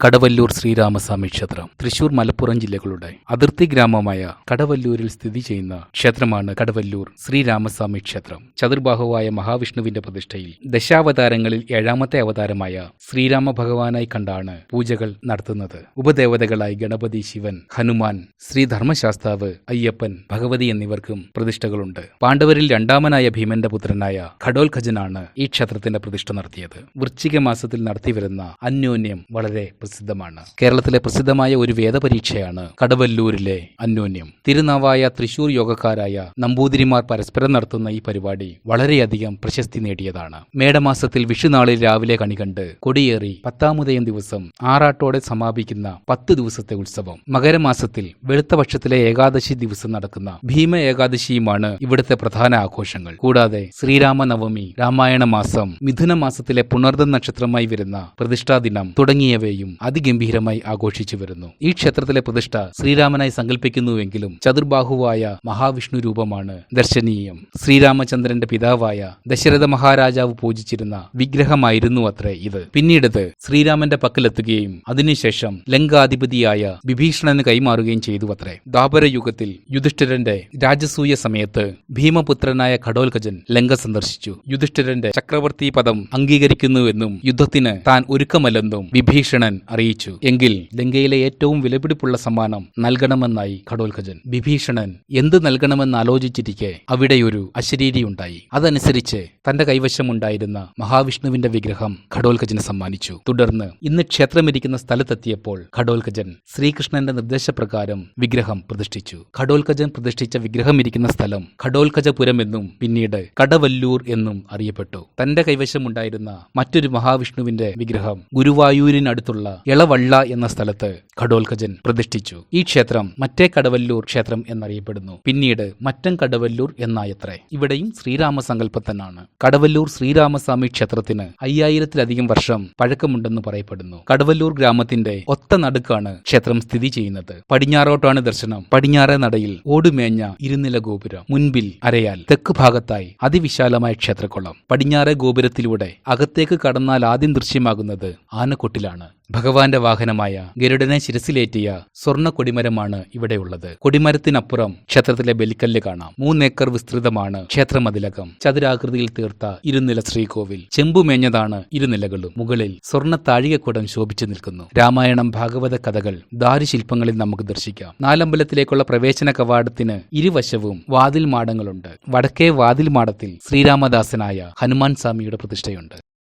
കടവല്ലൂർ ശ്രീരാമസ്വാമി ക്ഷേത്രം തൃശൂർ മലപ്പുറം ജില്ലകളുടെ അതിർത്തി ഗ്രാമമായ കടവല്ലൂരിൽ സ്ഥിതി ചെയ്യുന്ന ക്ഷേത്രമാണ് കടവല്ലൂർ ശ്രീരാമസ്വാമി ക്ഷേത്രം. ചതുർബാഹുവായ മഹാവിഷ്ണുവിന്റെ പ്രതിഷ്ഠയിൽ ദശാവതാരങ്ങളിൽ ഏഴാമത്തെ അവതാരമായ ശ്രീരാമ ഭഗവാനായി കണ്ടാണ് പൂജകൾ നടത്തുന്നത്. ഉപദേവതകളായി ഗണപതി ശിവൻ ഹനുമാൻ ശ്രീധർമ്മശാസ്താവ് അയ്യപ്പൻ ഭഗവതി എന്നിവർക്കും പ്രതിഷ്ഠകളുണ്ട്. പാണ്ഡവരിൽ രണ്ടാമനായ ഭീമന്റെ പുത്രനായ ഖഡോൽഖജനാണ് ഈ ക്ഷേത്രത്തിന്റെ പ്രതിഷ്ഠ നടത്തിയത്. വൃശ്ചിക മാസത്തിൽ നടത്തിവരുന്ന അന്യോന്യം വളരെ പ്രസിദ്ധമാണ്. കേരളത്തിലെ പ്രസിദ്ധമായ ഒരു വേദപരീക്ഷയാണ് കടവല്ലൂരിലെ അന്യോന്യം. തിരുനാവായ തൃശൂർ യോഗക്കാരായ നമ്പൂതിരിമാർ പരസ്പരം നടത്തുന്ന ഈ പരിപാടി വളരെയധികം പ്രശസ്തി നേടിയതാണ്. മേടമാസത്തിൽ വിഷുനാളിൽ രാവിലെ കണി കണികണ്ട് കൊടിയേറി പത്താമുദയം ദിവസം ആറാട്ടോടെ സമാപിക്കുന്ന പത്ത് ദിവസത്തെ ഉത്സവം. മകരമാസത്തിൽ വെളുത്ത പക്ഷത്തിലെ ഏകാദശി ദിവസം നടക്കുന്ന ഭീമ ഏകാദശിയുമാണ് ഇവിടുത്തെ പ്രധാന ആഘോഷങ്ങൾ. കൂടാതെ ശ്രീരാമനവമി രാമായണ മാസം മിഥുന മാസത്തിലെ പുണർദ നക്ഷത്രമായി വരുന്ന പ്രതിഷ്ഠാ ദിനം തുടങ്ങിയവയും അതിഗംഭീരമായി ആഘോഷിച്ചു വരുന്നു. ഈ ക്ഷേത്രത്തിലെ പ്രതിഷ്ഠ ശ്രീരാമനായി സങ്കല്പിക്കുന്നുവെങ്കിലും ചതുർബാഹുവായ മഹാവിഷ്ണു രൂപമാണ് ദർശനീയം. ശ്രീരാമചന്ദ്രന്റെ പിതാവായ ദശരഥ മഹാരാജാവ് പൂജിച്ചിരുന്ന വിഗ്രഹമായിരുന്നു അത്രേ ഇത്. പിന്നീടത് ശ്രീരാമന്റെ പക്കലെത്തുകയും അതിനുശേഷം ലങ്കാധിപതിയായ വിഭീഷണന് കൈമാറുകയും ചെയ്തു അത്രേ. യുഗത്തിൽ യുധിഷ്ഠിരന്റെ രാജസൂയ സമയത്ത് ഭീമപുത്രനായ ഖഡോൽഖജൻ ലങ്ക സന്ദർശിച്ചു. യുധിഷ്ഠിരന്റെ ചക്രവർത്തി പദം അംഗീകരിക്കുന്നുവെന്നും യുദ്ധത്തിന് താൻ ഒരുക്കമല്ലെന്നും വിഭീഷണൻ അറിയിച്ചു. എങ്കിൽ ലങ്കയിലെ ഏറ്റവും വിലപിടിപ്പുള്ള സമ്മാനം നൽകണമെന്നായി ഖഡോൽഖജൻ വിഭീഷണൻ എന്ത് നൽകണമെന്ന് ആലോചിച്ചിരിക്കെ അവിടെയൊരു അശരീരിയുണ്ടായി അതനുസരിച്ച് തന്റെ കൈവശമുണ്ടായിരുന്ന മഹാവിഷ്ണുവിന്റെ വിഗ്രഹം ഖഡോൽഖജന് സമ്മാനിച്ചു. തുടർന്ന് ഇന്ന് ക്ഷേത്രമിരിക്കുന്ന സ്ഥലത്തെത്തിയപ്പോൾ ഖഡോൽഖജൻ ശ്രീകൃഷ്ണന്റെ നിർദ്ദേശപ്രകാരം വിഗ്രഹം പ്രതിഷ്ഠിച്ചു. ഖഡോൽഖജൻ പ്രതിഷ്ഠിച്ച വിഗ്രഹം ഇരിക്കുന്ന സ്ഥലം ഖഡോൽഖജപുരം എന്നും പിന്നീട് കടവല്ലൂർ എന്നും അറിയപ്പെട്ടു. തന്റെ കൈവശമുണ്ടായിരുന്ന മറ്റൊരു മഹാവിഷ്ണുവിന്റെ വിഗ്രഹം ഗുരുവായൂരിനടുത്തുള്ള ഇളവള്ള എന്ന സ്ഥലത്ത് ഖഡോൽഖജൻ പ്രതിഷ്ഠിച്ചു. ഈ ക്ഷേത്രം മറ്റേ കടവല്ലൂർ ക്ഷേത്രം എന്നറിയപ്പെടുന്നു. പിന്നീട് മറ്റം കടവല്ലൂർ എന്നായത്രേ. ഇവിടെയും ശ്രീരാമസങ്കല്പത്തനാണ് കടവല്ലൂർ ശ്രീരാമസ്വാമി ക്ഷേത്രത്തിന് അയ്യായിരത്തിലധികം വർഷം പഴക്കമുണ്ടെന്ന് പറയപ്പെടുന്നു. കടവല്ലൂർ ഗ്രാമത്തിന്റെ ഒത്ത നടുക്കാണ് ക്ഷേത്രം സ്ഥിതി ചെയ്യുന്നത്. പടിഞ്ഞാറോട്ടാണ് ദർശനം. പടിഞ്ഞാറേ നടയിൽ ഓടുമേഞ്ഞ ഇരുനില ഗോപുരം. മുൻപിൽ അരയാൽ തെക്ക് ഭാഗത്തായി അതിവിശാലമായ ക്ഷേത്രക്കുളം. പടിഞ്ഞാറേ ഗോപുരത്തിലൂടെ അകത്തേക്ക് കടന്നാൽ ആദ്യം ദൃശ്യമാകുന്നത് ആനക്കൊട്ടിലാണ്. ഭഗവാന്റെ വാഹനമായ ഗരുഡനെ ശിരസിലേറ്റിയ സ്വർണ കൊടിമരമാണ് ഇവിടെയുള്ളത്. കൊടിമരത്തിനപ്പുറം ക്ഷേത്രത്തിലെ ബലിക്കല്ല് കാണാം. മൂന്നേക്കർ വിസ്തൃതമാണ് ക്ഷേത്രമതിലകം. ചതുരാകൃതിയിൽ തീർത്ത ഇരുനില ശ്രീകോവിൽ. ചെമ്പുമേഞ്ഞതാണ് ഇരുനിലകളും. മുകളിൽ സ്വർണ താഴികക്കുടം ശോഭിച്ചു നിൽക്കുന്നു. രാമായണം ഭാഗവത കഥകൾ ദാരുശില്പങ്ങളിൽ നമുക്ക് ദർശിക്കാം. നാലമ്പലത്തിലേക്കുള്ള പ്രവേശന കവാടത്തിന് ഇരുവശവും വാതിൽ മാടങ്ങളുണ്ട് വടക്കേ വാതിൽ മാടത്തിൽ ശ്രീരാമദാസനായ ഹനുമാൻ സ്വാമിയുടെ പ്രതിഷ്ഠയുണ്ട്.